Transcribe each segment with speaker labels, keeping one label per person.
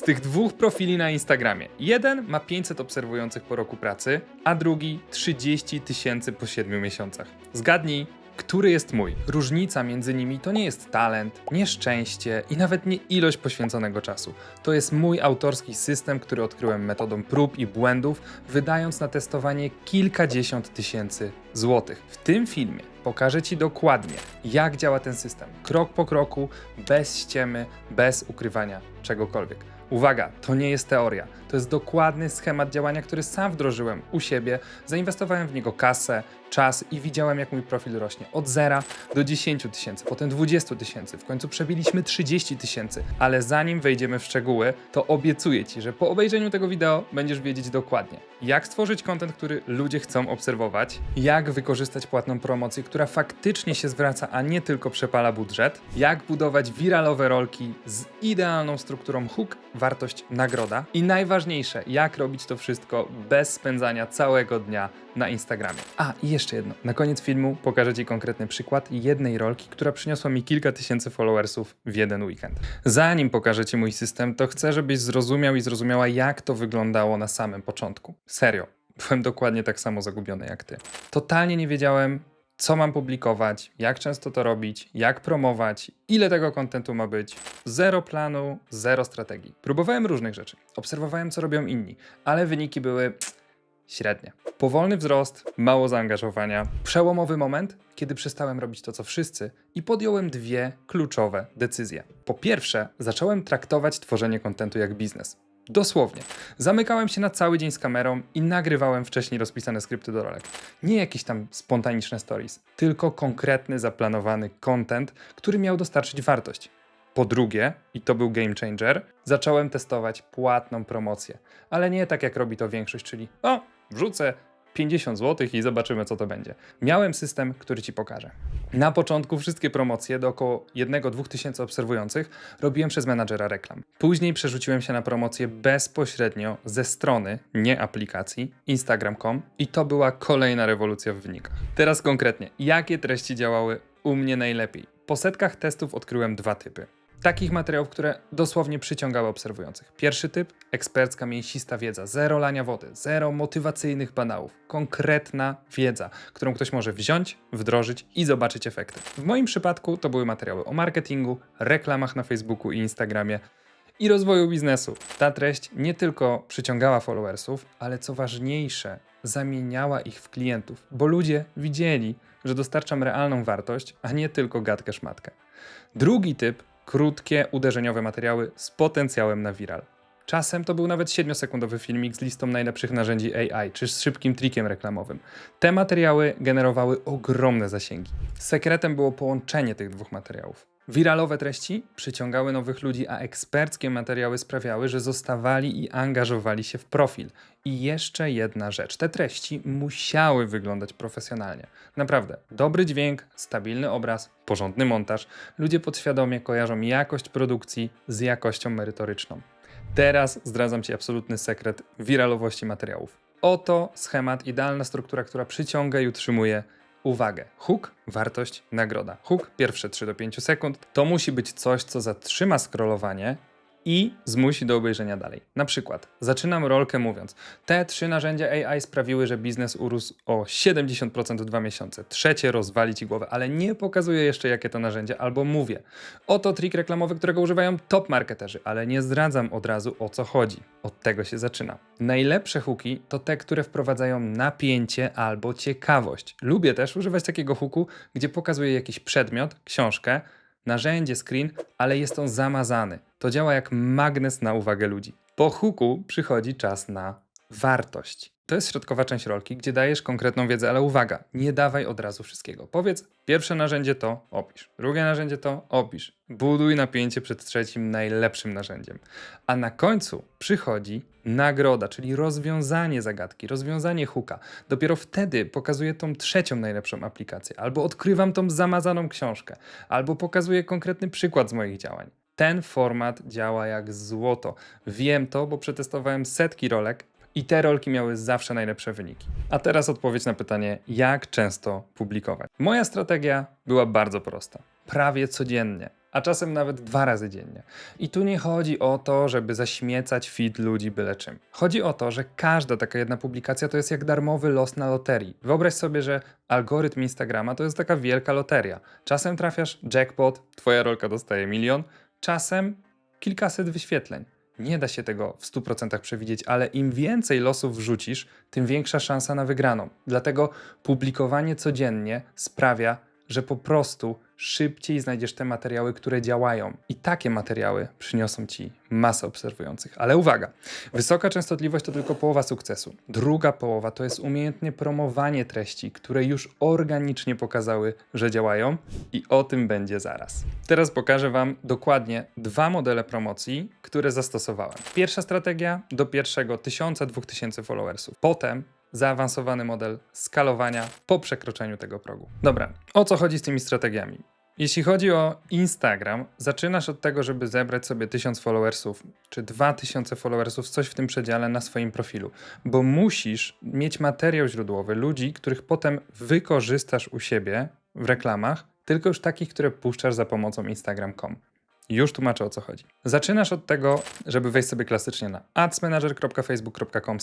Speaker 1: Z tych dwóch profili na Instagramie, jeden ma 500 obserwujących po roku pracy, a drugi 30 tysięcy po 7 miesiącach. Zgadnij, który jest mój. Różnica między nimi to nie jest talent, nie szczęście i nawet nie ilość poświęconego czasu. To jest mój autorski system, który odkryłem metodą prób i błędów, wydając na testowanie kilkadziesiąt tysięcy złotych. W tym filmie pokażę Ci dokładnie, jak działa ten system, krok po kroku, bez ściemy, bez ukrywania czegokolwiek. Uwaga, to nie jest teoria. To jest dokładny schemat działania, który sam wdrożyłem u siebie. Zainwestowałem w niego kasę, czas i widziałem, jak mój profil rośnie od 0 do 10 tysięcy, potem 20 tysięcy. W końcu przebiliśmy 30 tysięcy. Ale zanim wejdziemy w szczegóły, to obiecuję Ci, że po obejrzeniu tego wideo będziesz wiedzieć dokładnie, jak stworzyć kontent, który ludzie chcą obserwować, jak wykorzystać płatną promocję, która faktycznie się zwraca, a nie tylko przepala budżet, jak budować wiralowe rolki z idealną strukturą hook, wartość, nagroda i najważniejsze, jak robić to wszystko bez spędzania całego dnia na Instagramie. A i jeszcze jedno. Na koniec filmu pokażę Ci konkretny przykład jednej rolki, która przyniosła mi kilka tysięcy followersów w jeden weekend. Zanim pokażę Ci mój system, to chcę, żebyś zrozumiał i zrozumiała, jak to wyglądało na samym początku. Serio. Byłem dokładnie tak samo zagubiony jak Ty. Totalnie nie wiedziałem, co mam publikować, jak często to robić, jak promować, ile tego kontentu ma być. Zero planu, zero strategii. Próbowałem różnych rzeczy, obserwowałem, co robią inni, ale wyniki były średnie. Powolny wzrost, mało zaangażowania. Przełomowy moment, kiedy przestałem robić to, co wszyscy i podjąłem dwie kluczowe decyzje. Po pierwsze, zacząłem traktować tworzenie kontentu jak biznes. Dosłownie. Zamykałem się na cały dzień z kamerą i nagrywałem wcześniej rozpisane skrypty do rolek. Nie jakieś tam spontaniczne stories, tylko konkretny, zaplanowany content, który miał dostarczyć wartość. Po drugie, i to był game changer, zacząłem testować płatną promocję. Ale nie tak jak robi to większość, czyli o, wrzucę 50 zł i zobaczymy, co to będzie. Miałem system, który ci pokażę. Na początku wszystkie promocje do około 1-2 tysięcy obserwujących robiłem przez menadżera reklam. Później przerzuciłem się na promocję bezpośrednio ze strony, nie aplikacji, Instagram.com i to była kolejna rewolucja w wynikach. Teraz konkretnie, jakie treści działały u mnie najlepiej? Po setkach testów odkryłem dwa typy. Takich materiałów, które dosłownie przyciągały obserwujących. Pierwszy typ ekspercka, mięsista wiedza, zero lania wody, zero motywacyjnych banałów. Konkretna wiedza, którą ktoś może wziąć, wdrożyć i zobaczyć efekty. W moim przypadku to były materiały o marketingu, reklamach na Facebooku i Instagramie i rozwoju biznesu. Ta treść nie tylko przyciągała followersów, ale co ważniejsze, zamieniała ich w klientów, bo ludzie widzieli, że dostarczam realną wartość, a nie tylko gadkę szmatkę. Drugi typ krótkie, uderzeniowe materiały z potencjałem na viral. Czasem to był nawet 7-sekundowy filmik z listą najlepszych narzędzi AI czy z szybkim trikiem reklamowym. Te materiały generowały ogromne zasięgi. Sekretem było połączenie tych dwóch materiałów. Wiralowe treści przyciągały nowych ludzi, a eksperckie materiały sprawiały, że zostawali i angażowali się w profil. I jeszcze jedna rzecz: te treści musiały wyglądać profesjonalnie. Naprawdę, dobry dźwięk, stabilny obraz, porządny montaż. Ludzie podświadomie kojarzą jakość produkcji z jakością merytoryczną. Teraz zdradzam Ci absolutny sekret wiralowości materiałów. Oto schemat, idealna struktura, która przyciąga i utrzymuje uwagę. Hook, wartość, nagroda. Hook, pierwsze 3 do 5 sekund. To musi być coś, co zatrzyma scrollowanie i zmusi do obejrzenia dalej. Na przykład, zaczynam rolkę mówiąc: Te trzy narzędzia AI sprawiły, że biznes urósł o 70% w dwa miesiące. Trzecie rozwali ci głowę, ale nie pokazuję jeszcze, jakie to narzędzie, albo mówię: Oto trik reklamowy, którego używają top marketerzy, ale nie zdradzam od razu o co chodzi. Od tego się zaczyna. Najlepsze hooki to te, które wprowadzają napięcie albo ciekawość. Lubię też używać takiego hooku, gdzie pokazuję jakiś przedmiot, książkę, narzędzie, screen, ale jest on zamazany. To działa jak magnes na uwagę ludzi. Po hooku przychodzi czas na wartość. To jest środkowa część rolki, gdzie dajesz konkretną wiedzę, ale uwaga, nie dawaj od razu wszystkiego. Powiedz, pierwsze narzędzie to opisz, drugie narzędzie to opisz. Buduj napięcie przed trzecim, najlepszym narzędziem. A na końcu przychodzi nagroda, czyli rozwiązanie zagadki, rozwiązanie hooka. Dopiero wtedy pokazuję tą trzecią najlepszą aplikację, albo odkrywam tą zamazaną książkę, albo pokazuję konkretny przykład z moich działań. Ten format działa jak złoto. Wiem to, bo przetestowałem setki rolek i te rolki miały zawsze najlepsze wyniki. A teraz odpowiedź na pytanie, jak często publikować. Moja strategia była bardzo prosta. Prawie codziennie. a czasem nawet dwa razy dziennie. I tu nie chodzi o to, żeby zaśmiecać feed ludzi byle czym. Chodzi o to, że każda taka jedna publikacja to jest jak darmowy los na loterii. Wyobraź sobie, że algorytm Instagrama to jest taka wielka loteria. Czasem trafiasz jackpot, twoja rolka dostaje milion, czasem kilkaset wyświetleń. Nie da się tego w 100% przewidzieć, ale im więcej losów wrzucisz, tym większa szansa na wygraną. Dlatego publikowanie codziennie sprawia, że po prostu szybciej znajdziesz te materiały, które działają. I takie materiały przyniosą ci masę obserwujących. Ale uwaga, wysoka częstotliwość to tylko połowa sukcesu. Druga połowa to jest umiejętnie promowanie treści, które już organicznie pokazały, że działają i o tym będzie zaraz. Teraz pokażę Wam dokładnie dwa modele promocji, które zastosowałem. Pierwsza strategia do pierwszego 1000-2000 followersów. Potem zaawansowany model skalowania po przekroczeniu tego progu. Dobra, o co chodzi z tymi strategiami? Jeśli chodzi o Instagram, zaczynasz od tego, żeby zebrać sobie 1000 followersów czy 2000 followersów, coś w tym przedziale na swoim profilu, bo musisz mieć materiał źródłowy ludzi, których potem wykorzystasz u siebie w reklamach, tylko już takich, które puszczasz za pomocą Instagram.com. Już tłumaczę o co chodzi. Zaczynasz od tego, żeby wejść sobie klasycznie na adsmanager.facebook.com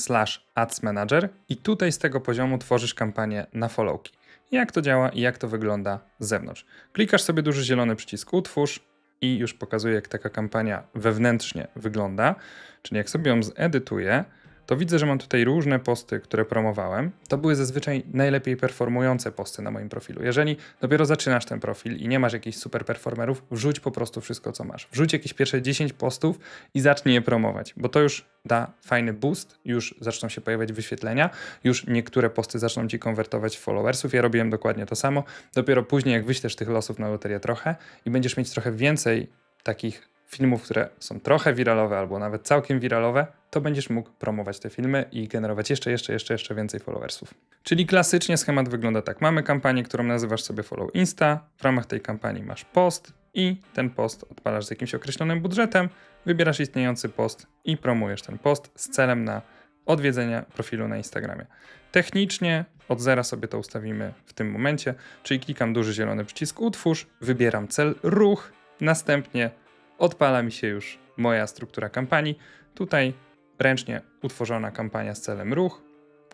Speaker 1: adsmanager i tutaj z tego poziomu tworzysz kampanię na followki. Jak to działa i jak to wygląda z zewnątrz. Klikasz sobie duży zielony przycisk utwórz i już pokazuje jak taka kampania wewnętrznie wygląda. Czyli jak sobie ją zedytuję, to widzę, że mam tutaj różne posty, które promowałem. To były zazwyczaj najlepiej performujące posty na moim profilu. Jeżeli dopiero zaczynasz ten profil i nie masz jakichś super performerów, wrzuć po prostu wszystko, co masz. Wrzuć jakieś pierwsze 10 postów i zacznij je promować, bo to już da fajny boost, już zaczną się pojawiać wyświetlenia, już niektóre posty zaczną ci konwertować w followersów. Ja robiłem dokładnie to samo. Dopiero później, jak wyślesz tych losów na loterię trochę i będziesz mieć trochę więcej takich filmów, które są trochę wiralowe albo nawet całkiem wiralowe, to będziesz mógł promować te filmy i generować jeszcze, jeszcze, jeszcze, jeszcze więcej followersów. Czyli klasycznie schemat wygląda tak. Mamy kampanię, którą nazywasz sobie Follow Insta. W ramach tej kampanii masz post i ten post odpalasz z jakimś określonym budżetem, wybierasz istniejący post i promujesz ten post z celem na odwiedzenia profilu na Instagramie. Technicznie od zera sobie to ustawimy w tym momencie, czyli klikam duży zielony przycisk utwórz, wybieram cel ruch, następnie odpala mi się już moja struktura kampanii. Tutaj ręcznie utworzona kampania z celem ruch.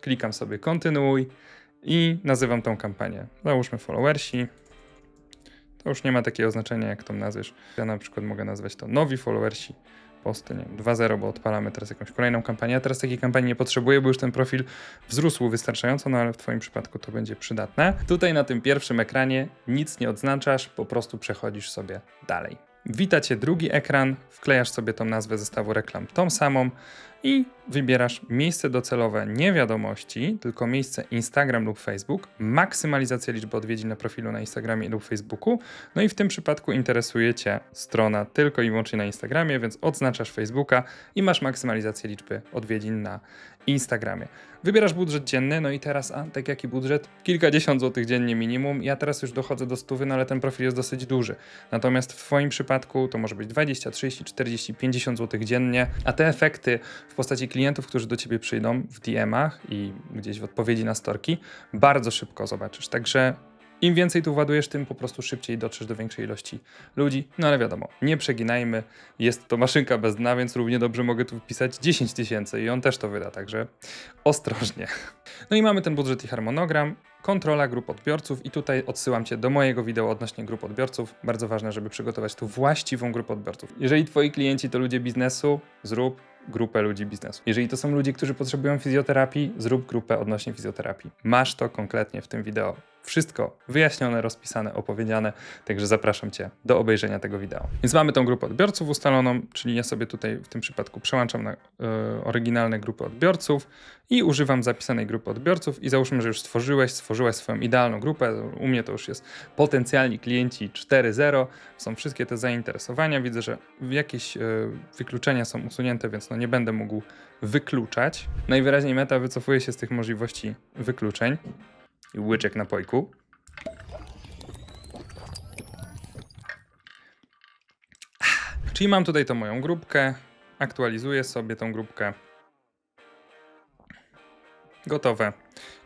Speaker 1: Klikam sobie kontynuuj i nazywam tą kampanię. Załóżmy followersi. To już nie ma takiego znaczenia, jak to nazwiesz. Ja na przykład mogę nazwać to nowi followersi. Posty, nie wiem, 2.0, bo odpalamy teraz jakąś kolejną kampanię. Ja teraz takiej kampanii nie potrzebuję, bo już ten profil wzrósł wystarczająco, no ale w Twoim przypadku to będzie przydatne. Tutaj na tym pierwszym ekranie nic nie odznaczasz, po prostu przechodzisz sobie dalej. Wita Cię drugi ekran, wklejasz sobie tą nazwę zestawu reklam, tą samą i wybierasz miejsce docelowe nie wiadomości, tylko miejsce Instagram lub Facebook, maksymalizacja liczby odwiedzin na profilu na Instagramie lub Facebooku, no i w tym przypadku interesuje Cię strona tylko i wyłącznie na Instagramie, więc odznaczasz Facebooka i masz maksymalizację liczby odwiedzin na Instagramie. Wybierasz budżet dzienny, no i teraz, a tak jaki budżet? Kilkadziesiąt złotych dziennie minimum. Ja teraz już dochodzę do stówy, no ale ten profil jest dosyć duży. Natomiast w Twoim przypadku to może być 20, 30, 40, 50 złotych dziennie, a te efekty w postaci klientów, którzy do Ciebie przyjdą w DM-ach i gdzieś w odpowiedzi na storki, bardzo szybko zobaczysz. Także im więcej tu władujesz, tym po prostu szybciej dotrzesz do większej ilości ludzi. No ale wiadomo, nie przeginajmy. Jest to maszynka bez dna, więc równie dobrze mogę tu wpisać 10 tysięcy i on też to wyda, także ostrożnie. No i mamy ten budżet i harmonogram, kontrola grup odbiorców i tutaj odsyłam Cię do mojego wideo odnośnie grup odbiorców. Bardzo ważne, żeby przygotować tu właściwą grupę odbiorców. Jeżeli Twoi klienci to ludzie biznesu, zrób grupę ludzi biznesu. Jeżeli to są ludzie, którzy potrzebują fizjoterapii, zrób grupę odnośnie fizjoterapii. Masz to konkretnie w tym wideo. Wszystko wyjaśnione, rozpisane, opowiedziane, także zapraszam Cię do obejrzenia tego wideo. Więc mamy tą grupę odbiorców ustaloną, czyli ja sobie tutaj w tym przypadku przełączam na y, oryginalne grupy odbiorców i używam zapisanej grupy odbiorców i załóżmy, że już stworzyłeś, stworzyłeś swoją idealną grupę, u mnie to już jest potencjalni klienci 4.0, są wszystkie te zainteresowania, widzę, że jakieś y, wykluczenia są usunięte, więc no nie będę mógł wykluczać. Najwyraźniej meta wycofuje się z tych możliwości wykluczeń i łyczek napojku. Czyli mam tutaj tą moją grupkę, aktualizuję sobie tą grupkę. Gotowe.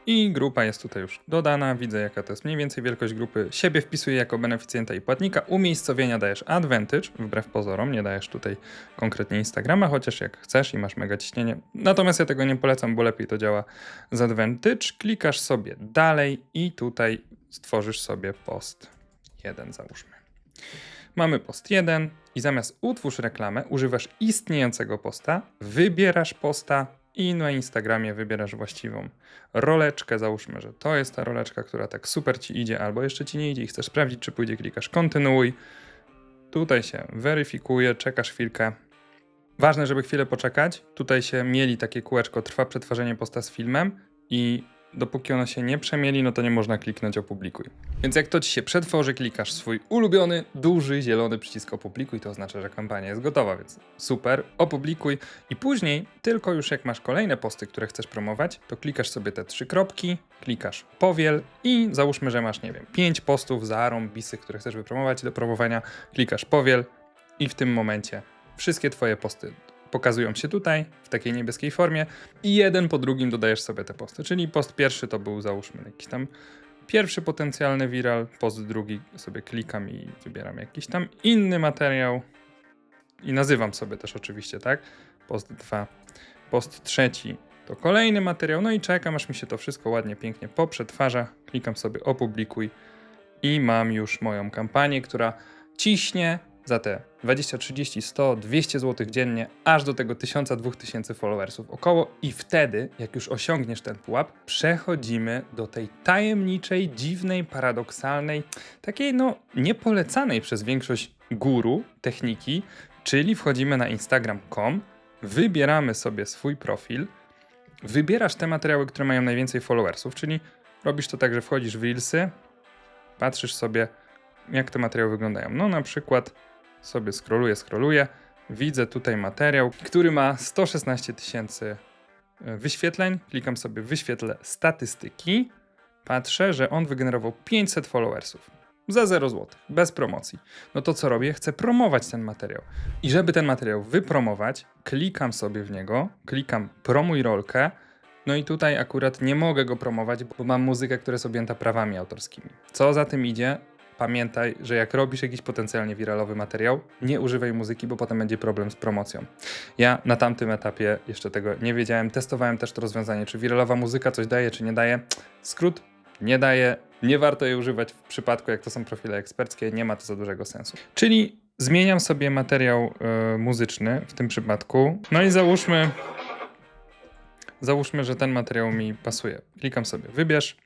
Speaker 1: I grupa jest tutaj już dodana, widzę jaka to jest mniej więcej wielkość grupy. Siebie wpisuję jako beneficjenta i płatnika. Umiejscowienia dajesz Advantage, wbrew pozorom, nie dajesz tutaj konkretnie Instagrama, chociaż jak chcesz i masz mega ciśnienie. Natomiast ja tego nie polecam, bo lepiej to działa z Advantage. Klikasz sobie dalej i tutaj stworzysz sobie post jeden załóżmy. Mamy post 1 i zamiast utwórz reklamę, używasz istniejącego posta, wybierasz posta i na Instagramie wybierasz właściwą roleczkę. Załóżmy, że to jest ta roleczka, która tak super ci idzie, albo jeszcze ci nie idzie i chcesz sprawdzić, czy pójdzie, klikasz kontynuuj. Tutaj się weryfikuje, czekasz chwilkę. Ważne, żeby chwilę poczekać. Tutaj się mieli takie kółeczko, trwa przetwarzanie posta z filmem i dopóki ono się nie przemieli, no to nie można kliknąć opublikuj. Więc jak to ci się przetworzy, klikasz swój ulubiony, duży, zielony przycisk opublikuj, to oznacza, że kampania jest gotowa, więc super, opublikuj i później, tylko już jak masz kolejne posty, które chcesz promować, to klikasz sobie te trzy kropki, klikasz powiel i załóżmy, że masz, nie wiem, pięć postów za bisy, które chcesz wypromować do promowania, klikasz powiel i w tym momencie wszystkie twoje posty pokazują się tutaj w takiej niebieskiej formie. I jeden po drugim dodajesz sobie te posty. Czyli post pierwszy to był załóżmy jakiś tam pierwszy potencjalny viral, post drugi sobie klikam i wybieram jakiś tam inny materiał. I nazywam sobie też oczywiście, tak? Post 2, post trzeci to kolejny materiał, no i czekam aż mi się to wszystko ładnie, pięknie poprzetwarza, klikam sobie opublikuj. I mam już moją kampanię, która ciśnie za te 20, 30, 100, 200 zł dziennie, aż do tego 1000, 2000 followersów około. I wtedy, jak już osiągniesz ten pułap, przechodzimy do tej tajemniczej, dziwnej, paradoksalnej, takiej no niepolecanej przez większość guru techniki, czyli wchodzimy na instagram.com, wybieramy sobie swój profil, wybierasz te materiały, które mają najwięcej followersów, czyli robisz to tak, że wchodzisz w Reelsy, patrzysz sobie, jak te materiały wyglądają. No na przykład sobie scrolluję, scrolluję, widzę tutaj materiał, który ma 116 tysięcy e, wyświetleń. Klikam sobie wyświetlę statystyki. Patrzę, że on wygenerował 500 followersów. Za 0 zł, bez promocji. No to co robię? Chcę promować ten materiał. I żeby ten materiał wypromować, klikam sobie w niego, klikam promuj rolkę. No i tutaj akurat nie mogę go promować, bo mam muzykę, która jest objęta prawami autorskimi. Co za tym idzie? Pamiętaj, że jak robisz jakiś potencjalnie wiralowy materiał, nie używaj muzyki, bo potem będzie problem z promocją. Ja na tamtym etapie jeszcze tego nie wiedziałem, testowałem też to rozwiązanie, czy wiralowa muzyka coś daje, czy nie daje. Skrót, nie daje, nie warto jej używać w przypadku, jak to są profile eksperckie, nie ma to za dużego sensu. Czyli zmieniam sobie materiał y, muzyczny w tym przypadku, no i załóżmy, załóżmy, że ten materiał mi pasuje. Klikam sobie wybierz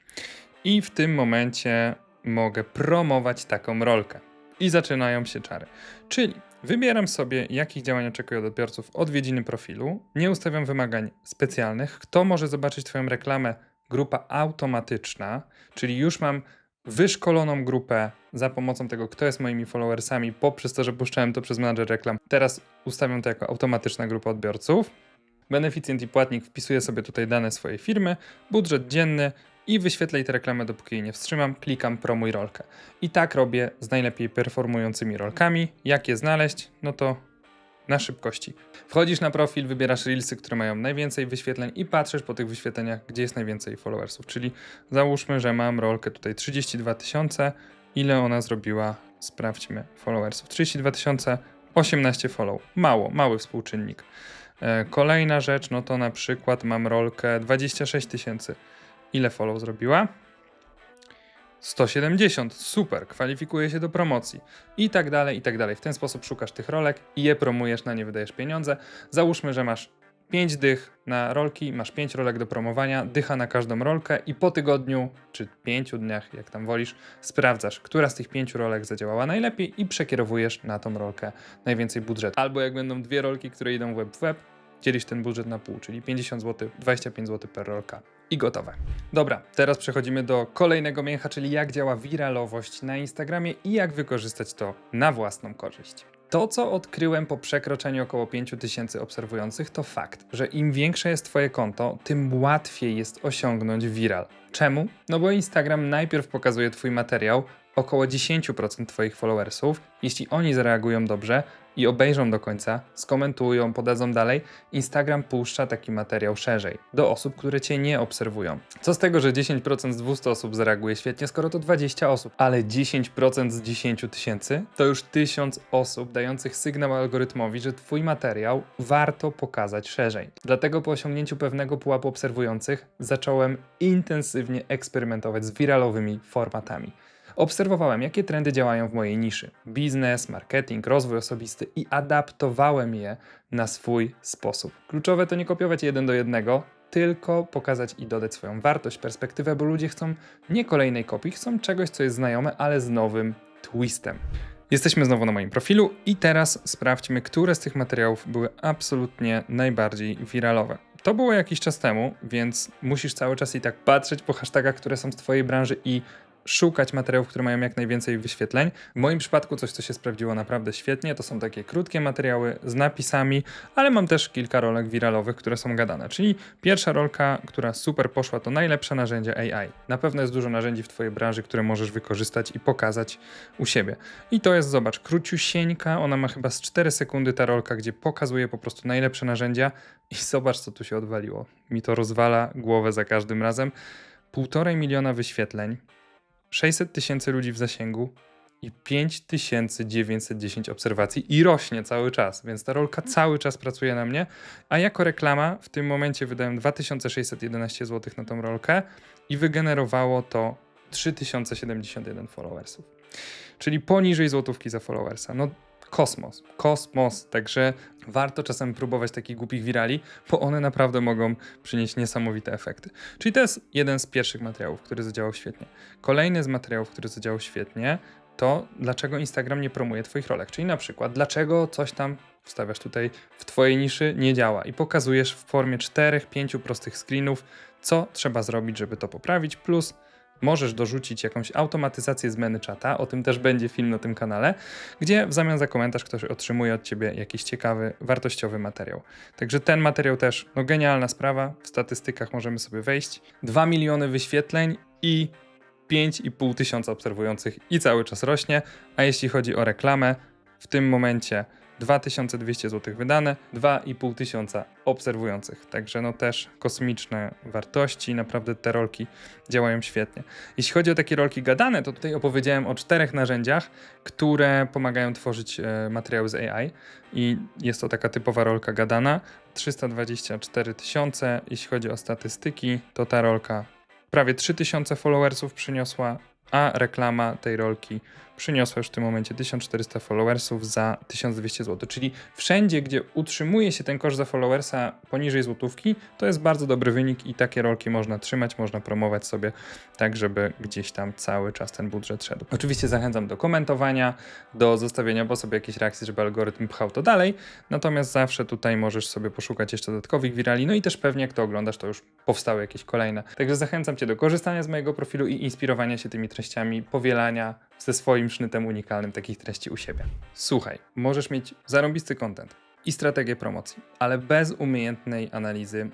Speaker 1: i w tym momencie mogę promować taką rolkę. I zaczynają się czary. Czyli wybieram sobie, jakich działań oczekuję od odbiorców odwiedziny profilu, nie ustawiam wymagań specjalnych. Kto może zobaczyć Twoją reklamę? Grupa automatyczna, czyli już mam wyszkoloną grupę za pomocą tego, kto jest moimi followersami, poprzez to, że puszczałem to przez menadżer reklam. Teraz ustawiam to jako automatyczna grupa odbiorców. Beneficjent i płatnik wpisuje sobie tutaj dane swojej firmy, budżet dzienny, i wyświetlaj tę reklamę, dopóki jej nie wstrzymam, klikam promuj rolkę. I tak robię z najlepiej performującymi rolkami. Jak je znaleźć? No to na szybkości. Wchodzisz na profil, wybierasz reelsy, które mają najwięcej wyświetleń i patrzysz po tych wyświetleniach, gdzie jest najwięcej followersów. Czyli załóżmy, że mam rolkę tutaj 32 tysiące. Ile ona zrobiła? Sprawdźmy followersów. 32 tysiące, 18 follow. Mało, mały współczynnik. E, kolejna rzecz, no to na przykład mam rolkę 26 tysięcy. Ile follow zrobiła? 170, super, kwalifikuje się do promocji i tak dalej, i tak dalej. W ten sposób szukasz tych rolek i je promujesz, na nie wydajesz pieniądze. Załóżmy, że masz 5 dych na rolki, masz 5 rolek do promowania, dycha na każdą rolkę i po tygodniu czy 5 dniach, jak tam wolisz, sprawdzasz, która z tych 5 rolek zadziałała najlepiej i przekierowujesz na tą rolkę najwięcej budżetu. Albo jak będą dwie rolki, które idą web w web, dzielisz ten budżet na pół, czyli 50 zł, 25 zł per rolka i gotowe. Dobra, teraz przechodzimy do kolejnego mięcha, czyli jak działa wiralowość na Instagramie i jak wykorzystać to na własną korzyść. To, co odkryłem po przekroczeniu około 5000 obserwujących, to fakt, że im większe jest Twoje konto, tym łatwiej jest osiągnąć viral. Czemu? No bo Instagram najpierw pokazuje Twój materiał, około 10% Twoich followersów, jeśli oni zareagują dobrze i obejrzą do końca, skomentują, podadzą dalej, Instagram puszcza taki materiał szerzej do osób, które Cię nie obserwują. Co z tego, że 10% z 200 osób zareaguje świetnie, skoro to 20 osób, ale 10% z 10 tysięcy to już 1000 osób dających sygnał algorytmowi, że Twój materiał warto pokazać szerzej. Dlatego po osiągnięciu pewnego pułapu obserwujących zacząłem intensywnie eksperymentować z wiralowymi formatami. Obserwowałem, jakie trendy działają w mojej niszy biznes, marketing, rozwój osobisty i adaptowałem je na swój sposób. Kluczowe to nie kopiować jeden do jednego, tylko pokazać i dodać swoją wartość, perspektywę, bo ludzie chcą nie kolejnej kopii, chcą czegoś, co jest znajome, ale z nowym twistem. Jesteśmy znowu na moim profilu i teraz sprawdźmy, które z tych materiałów były absolutnie najbardziej wiralowe. To było jakiś czas temu, więc musisz cały czas i tak patrzeć po hashtagach, które są z Twojej branży i szukać materiałów, które mają jak najwięcej wyświetleń. W moim przypadku coś, co się sprawdziło naprawdę świetnie, to są takie krótkie materiały z napisami, ale mam też kilka rolek wiralowych, które są gadane. Czyli pierwsza rolka, która super poszła, to najlepsze narzędzie AI. Na pewno jest dużo narzędzi w Twojej branży, które możesz wykorzystać i pokazać u siebie. I to jest, zobacz, króciusieńka, ona ma chyba z 4 sekundy ta rolka, gdzie pokazuje po prostu najlepsze narzędzia i zobacz, co tu się odwaliło. Mi to rozwala głowę za każdym razem. Półtorej miliona wyświetleń, 600 tysięcy ludzi w zasięgu i 5910 obserwacji i rośnie cały czas, więc ta rolka cały czas pracuje na mnie, a jako reklama w tym momencie wydałem 2611 zł na tą rolkę i wygenerowało to 3071 followersów. Czyli poniżej złotówki za followersa. No kosmos, kosmos, także warto czasem próbować takich głupich wirali, bo one naprawdę mogą przynieść niesamowite efekty. Czyli to jest jeden z pierwszych materiałów, który zadziałał świetnie. Kolejny z materiałów, który zadziałał świetnie, to dlaczego Instagram nie promuje Twoich rolek. Czyli na przykład, dlaczego coś tam wstawiasz tutaj w Twojej niszy nie działa i pokazujesz w formie 4-5 prostych screenów, co trzeba zrobić, żeby to poprawić, plus możesz dorzucić jakąś automatyzację z menu czata, o tym też będzie film na tym kanale, gdzie w zamian za komentarz ktoś otrzymuje od Ciebie jakiś ciekawy, wartościowy materiał. Także ten materiał też, no genialna sprawa, w statystykach możemy sobie wejść. 2 miliony wyświetleń i 5,5 tysiąca obserwujących i cały czas rośnie, a jeśli chodzi o reklamę, w tym momencie 2200 zł wydane, 2,5 tysiąca obserwujących. Także no też kosmiczne wartości, naprawdę te rolki działają świetnie. Jeśli chodzi o takie rolki gadane, to tutaj opowiedziałem o czterech narzędziach, które pomagają tworzyć e, materiały z AI i jest to taka typowa rolka gadana. 324 tysiące, jeśli chodzi o statystyki, to ta rolka prawie 3000 followersów przyniosła, a reklama tej rolki przyniosła już w tym momencie 1400 followersów za 1200 zł. Czyli wszędzie, gdzie utrzymuje się ten koszt za followersa poniżej złotówki, to jest bardzo dobry wynik i takie rolki można trzymać, można promować sobie tak, żeby gdzieś tam cały czas ten budżet szedł. Oczywiście zachęcam do komentowania, do zostawienia po sobie jakiejś reakcji, żeby algorytm pchał to dalej, natomiast zawsze tutaj możesz sobie poszukać jeszcze dodatkowych wirali, no i też pewnie jak to oglądasz, to już powstały jakieś kolejne. Także zachęcam Cię do korzystania z mojego profilu i inspirowania się tymi treściami, powielania ze swoim sznytem unikalnym takich treści u siebie. Słuchaj, możesz mieć zarąbisty content i strategię promocji, ale bez umiejętnej analizy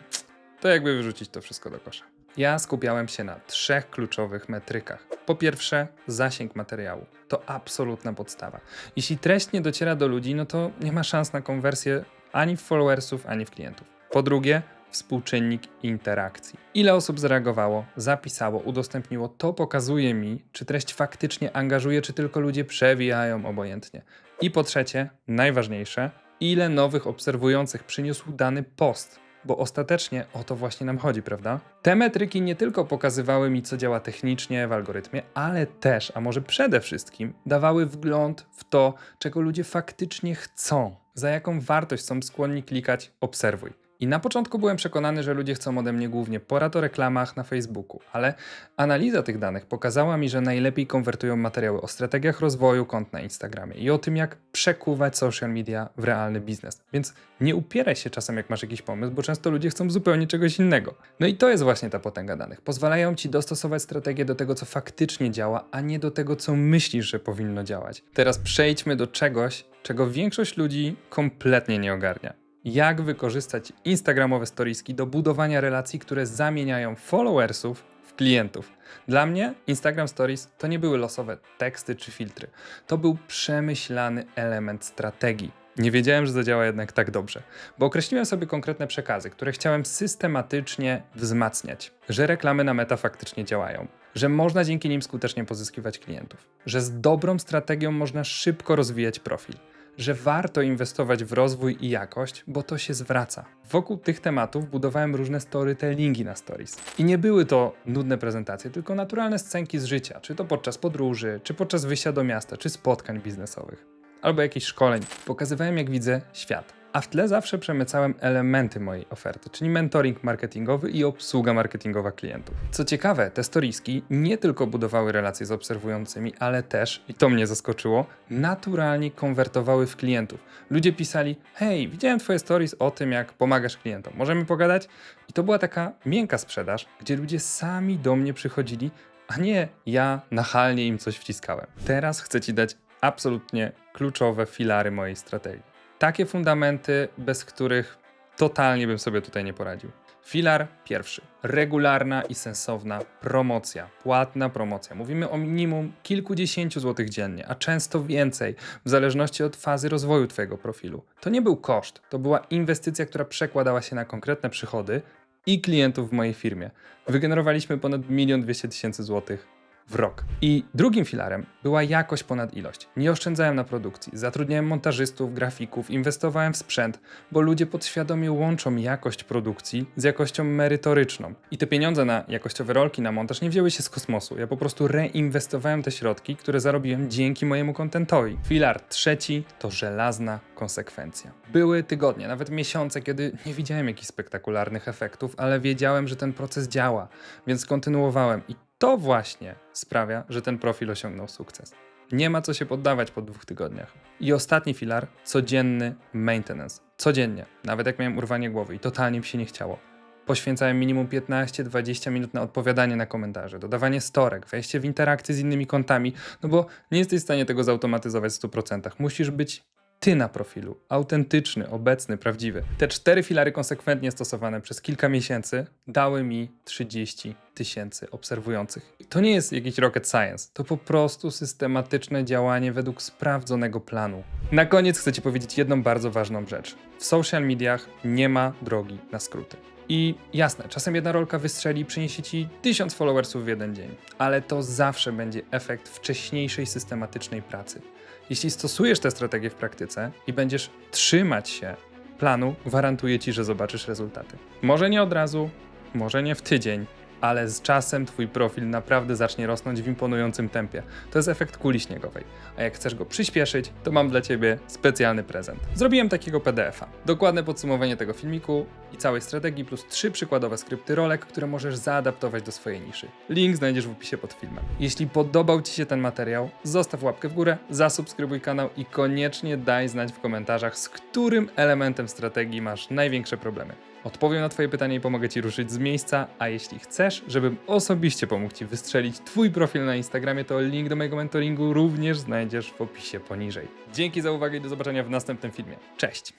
Speaker 1: to jakby wyrzucić to wszystko do kosza. Ja skupiałem się na trzech kluczowych metrykach. Po pierwsze, zasięg materiału. To absolutna podstawa. Jeśli treść nie dociera do ludzi, no to nie ma szans na konwersję ani w followersów, ani w klientów. Po drugie, współczynnik interakcji. Ile osób zareagowało, zapisało, udostępniło, to pokazuje mi, czy treść faktycznie angażuje, czy tylko ludzie przewijają obojętnie. I po trzecie, najważniejsze, ile nowych obserwujących przyniósł dany post. Bo ostatecznie o to właśnie nam chodzi, prawda? Te metryki nie tylko pokazywały mi, co działa technicznie w algorytmie, ale też, a może przede wszystkim, dawały wgląd w to, czego ludzie faktycznie chcą, za jaką wartość są skłonni klikać obserwuj. I na początku byłem przekonany, że ludzie chcą ode mnie głównie porad o reklamach na Facebooku, ale analiza tych danych pokazała mi, że najlepiej konwertują materiały o strategiach rozwoju kont na Instagramie i o tym, jak przekuwać social media w realny biznes. Więc nie upieraj się czasem, jak masz jakiś pomysł, bo często ludzie chcą zupełnie czegoś innego. No i to jest właśnie ta potęga danych. Pozwalają ci dostosować strategię do tego, co faktycznie działa, a nie do tego, co myślisz, że powinno działać. Teraz przejdźmy do czegoś, czego większość ludzi kompletnie nie ogarnia jak wykorzystać Instagramowe storieski do budowania relacji, które zamieniają followersów w klientów. Dla mnie Instagram Stories to nie były losowe teksty czy filtry. To był przemyślany element strategii. Nie wiedziałem, że zadziała jednak tak dobrze, bo określiłem sobie konkretne przekazy, które chciałem systematycznie wzmacniać. Że reklamy na meta faktycznie działają, że można dzięki nim skutecznie pozyskiwać klientów, że z dobrą strategią można szybko rozwijać profil, że warto inwestować w rozwój i jakość, bo to się zwraca. Wokół tych tematów budowałem różne storytellingi na stories. I nie były to nudne prezentacje, tylko naturalne scenki z życia, czy to podczas podróży, czy podczas wyjścia do miasta, czy spotkań biznesowych albo jakichś szkoleń. Pokazywałem, jak widzę świat. A w tle zawsze przemycałem elementy mojej oferty, czyli mentoring marketingowy i obsługa marketingowa klientów. Co ciekawe, te storiski nie tylko budowały relacje z obserwującymi, ale też, i to mnie zaskoczyło, naturalnie konwertowały w klientów. Ludzie pisali: Hej, widziałem Twoje stories o tym, jak pomagasz klientom, możemy pogadać? I to była taka miękka sprzedaż, gdzie ludzie sami do mnie przychodzili, a nie ja nachalnie im coś wciskałem. Teraz chcę Ci dać absolutnie kluczowe filary mojej strategii. Takie fundamenty, bez których totalnie bym sobie tutaj nie poradził. Filar pierwszy. Regularna i sensowna promocja. Płatna promocja. Mówimy o minimum kilkudziesięciu złotych dziennie, a często więcej, w zależności od fazy rozwoju Twojego profilu. To nie był koszt, to była inwestycja, która przekładała się na konkretne przychody i klientów w mojej firmie. Wygenerowaliśmy ponad 1 200 tysięcy złotych w rok. I drugim filarem była jakość ponad ilość. Nie oszczędzałem na produkcji, zatrudniałem montażystów, grafików, inwestowałem w sprzęt, bo ludzie podświadomie łączą jakość produkcji z jakością merytoryczną. I te pieniądze na jakościowe rolki, na montaż nie wzięły się z kosmosu. Ja po prostu reinwestowałem te środki, które zarobiłem dzięki mojemu kontentowi. Filar trzeci to żelazna konsekwencja. Były tygodnie, nawet miesiące, kiedy nie widziałem jakichś spektakularnych efektów, ale wiedziałem, że ten proces działa, więc kontynuowałem i to właśnie sprawia, że ten profil osiągnął sukces. Nie ma co się poddawać po dwóch tygodniach. I ostatni filar codzienny maintenance. Codziennie, nawet jak miałem urwanie głowy i totalnie mi się nie chciało. Poświęcałem minimum 15-20 minut na odpowiadanie na komentarze, dodawanie storek, wejście w interakcję z innymi kontami, no bo nie jesteś w stanie tego zautomatyzować w 100%. Musisz być ty na profilu, autentyczny, obecny, prawdziwy. Te cztery filary konsekwentnie stosowane przez kilka miesięcy dały mi 30 tysięcy obserwujących. To nie jest jakiś rocket science, to po prostu systematyczne działanie według sprawdzonego planu. Na koniec chcę Ci powiedzieć jedną bardzo ważną rzecz. W social mediach nie ma drogi na skróty. I jasne, czasem jedna rolka wystrzeli i przyniesie ci tysiąc followersów w jeden dzień, ale to zawsze będzie efekt wcześniejszej systematycznej pracy. Jeśli stosujesz tę strategię w praktyce i będziesz trzymać się planu, gwarantuję ci, że zobaczysz rezultaty. Może nie od razu, może nie w tydzień, ale z czasem twój profil naprawdę zacznie rosnąć w imponującym tempie. To jest efekt kuli śniegowej. A jak chcesz go przyspieszyć, to mam dla ciebie specjalny prezent. Zrobiłem takiego PDF-a. Dokładne podsumowanie tego filmiku i całej strategii plus trzy przykładowe skrypty rolek, które możesz zaadaptować do swojej niszy. Link znajdziesz w opisie pod filmem. Jeśli podobał Ci się ten materiał, zostaw łapkę w górę, zasubskrybuj kanał i koniecznie daj znać w komentarzach, z którym elementem strategii masz największe problemy. Odpowiem na Twoje pytanie i pomogę Ci ruszyć z miejsca, a jeśli chcesz, żebym osobiście pomógł Ci wystrzelić Twój profil na Instagramie, to link do mojego mentoringu również znajdziesz w opisie poniżej. Dzięki za uwagę i do zobaczenia w następnym filmie. Cześć!